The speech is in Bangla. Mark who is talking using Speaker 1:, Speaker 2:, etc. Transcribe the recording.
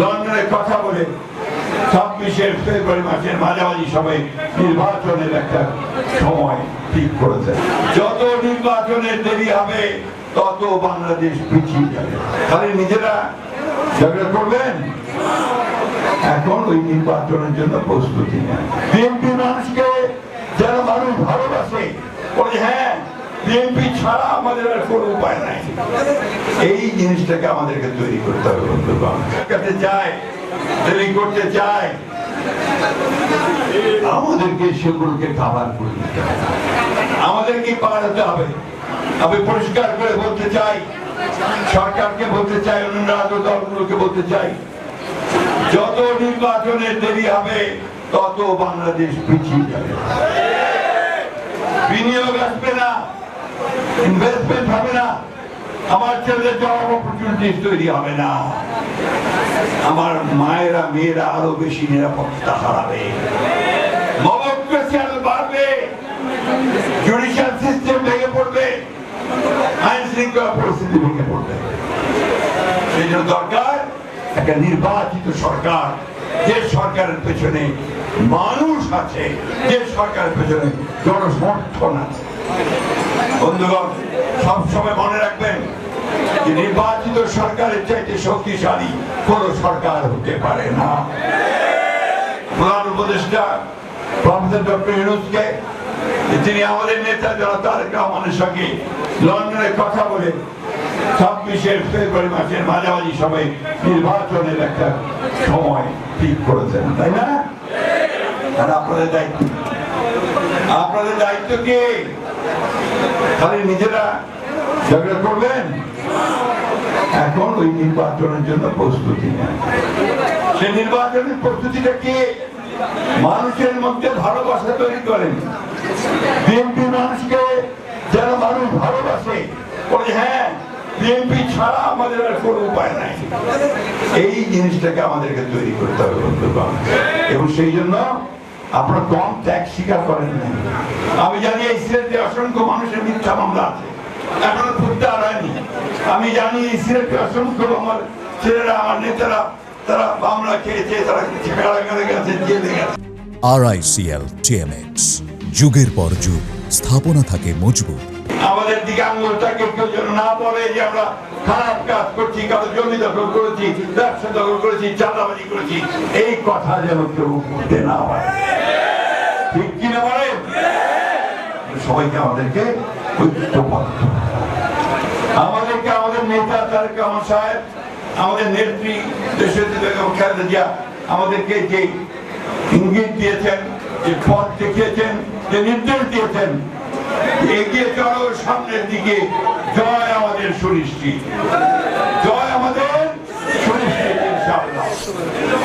Speaker 1: লন্ডনে কথা বলে ছাব্বিশের ফেব্রুয়ারি মাসের মাঝামাঝি সময় নির্বাচনের একটা সময় ঠিক করেছে। যত নির্বাচনের দেরি হবে, তত বাংলাদেশ পিছিয়ে যাবে। তাহলে নিজেরা ঝগড়া করবেন? এখন ওই নির্বাচনের জন্য প্রস্তুতি নেন। বিএনপি মানুষকে যেন মানুষ ভালোবাসে। বলে হ্যাঁ বিএনপি ছাড়া আমাদের আর কোনো উপায় নাই। এই জিনিসটাকে আমাদেরকে তৈরি করতে হবে, বন্ধুগণ। কাছে যায় তৈরি করতে চায়। আমাদেরকে সেগুলোকে কাভার করে দিতে হবে। আমাদেরকে পাঠাতে হবে। আমি পরিষ্কার করে বলতে চাই, সরকারকে বলতে চাই অন্য রাজ্য দলগুলোকে বলতে চাই, যত নির্বাচনের দেরি হবে, তত বাংলাদেশ পিছিয়ে যাবে। বিনিয়োগ আসবে না। ইনভেস্টমেন্ট হবে না। আমার ছেলেদের জব অপরচুনিটিস তৈরি হবে না। আমার মায়েরা, মেয়েরা আরও বেশি নিরাপত্তা হারাবে। বাড়বে। জুডিশিয়াল সিস্টেম ভেঙে পড়বে। আইন শৃঙ্খলা পরিস্থিতি ভেঙে পড়বে। সেই জন্য দরকার একটা নির্বাচিত সরকার। যে সরকারের পেছনে মানুষ আছে, যে সরকারের পেছনে জনসমর্থন আছে। বন্ধুগণ, সবসময় মনে রাখবেন যে নির্বাচিত সরকারের চাইতে শক্তিশালী কোন সরকার হতে পারে না। প্রধান উপদেষ্টা প্রফেসর ডক্টর ইউনুসকে তিনি আমাদের নেতা যারা, তারেক রহমানের সঙ্গে লন্ডনে কথা বলে ছাব্বিশের ফেব্রুয়ারি মাসের মাঝামাঝি সময় নির্বাচনের একটা সময় ঠিক করেছেন, তাই না? আর আপনাদের দায়িত্ব আপনাদের দায়িত্ব কি? খালি নিজেরা ঝগড়া করবেন এখন ওই নির্বাচনের জন্য প্রস্তুতি নেন। সে নির্বাচনের প্রস্তুতিটা কি? মানুষের মধ্যে ভালোবাসা তৈরি করেন। বিএনপি মানুষকে যেন মানুষ ভালোবাসে, বলে হ্যাঁ বিএনপি ছাড়া আমাদের আর কোনো উপায় নাই। এই জিনিসটাকে আমাদেরকে তৈরি করতে হবে এবং সেই জন্য আপনারা কম ত্যাগ স্বীকার করেন না আমি জানি এই সিলেটে অসংখ্য মানুষের মিথ্যা মামলা আছে। এখনও ফুটতে হয়নি। আমি জানি এই সিলেটে অসংখ্য আমার ছেলেরা, আমার নেতারা, তারা মামলা খেয়েছে, তারা কারাগারে গেছে, জেলে গেছে।
Speaker 2: আরআইসিএল টিএমএক্স যুগের পর যুগ, স্থাপনা থাকে মজবুত।
Speaker 1: আমাদের দিকে আঙ্গুলটাকে কেউ যেন না বলে যে আমরা খারাপ কাজ করছি, কারও জমি দখল করেছি, ব্যবসা দখল করেছি, চাঁদাবাজি করেছি। এই কথা যেন কেউ বলতে না পারে। ঠিক কিনা বলে সবাইকে আমাদেরকে ঐক্যবদ্ধ আমাদেরকে, আমাদের নেতা তারেক রহমান সাহেব, আমাদের নেত্রী দেশের বেগম খালেদা আমাদেরকে যে ইঙ্গিত দিয়েছেন, যে পথ দেখিয়েছেন, যে নির্দেশ দিয়েছেন এগিয়ে চলো সামনের দিকে। জয় আমাদের সুনিশ্চিত। জয় আমাদের সুনিশ্চিত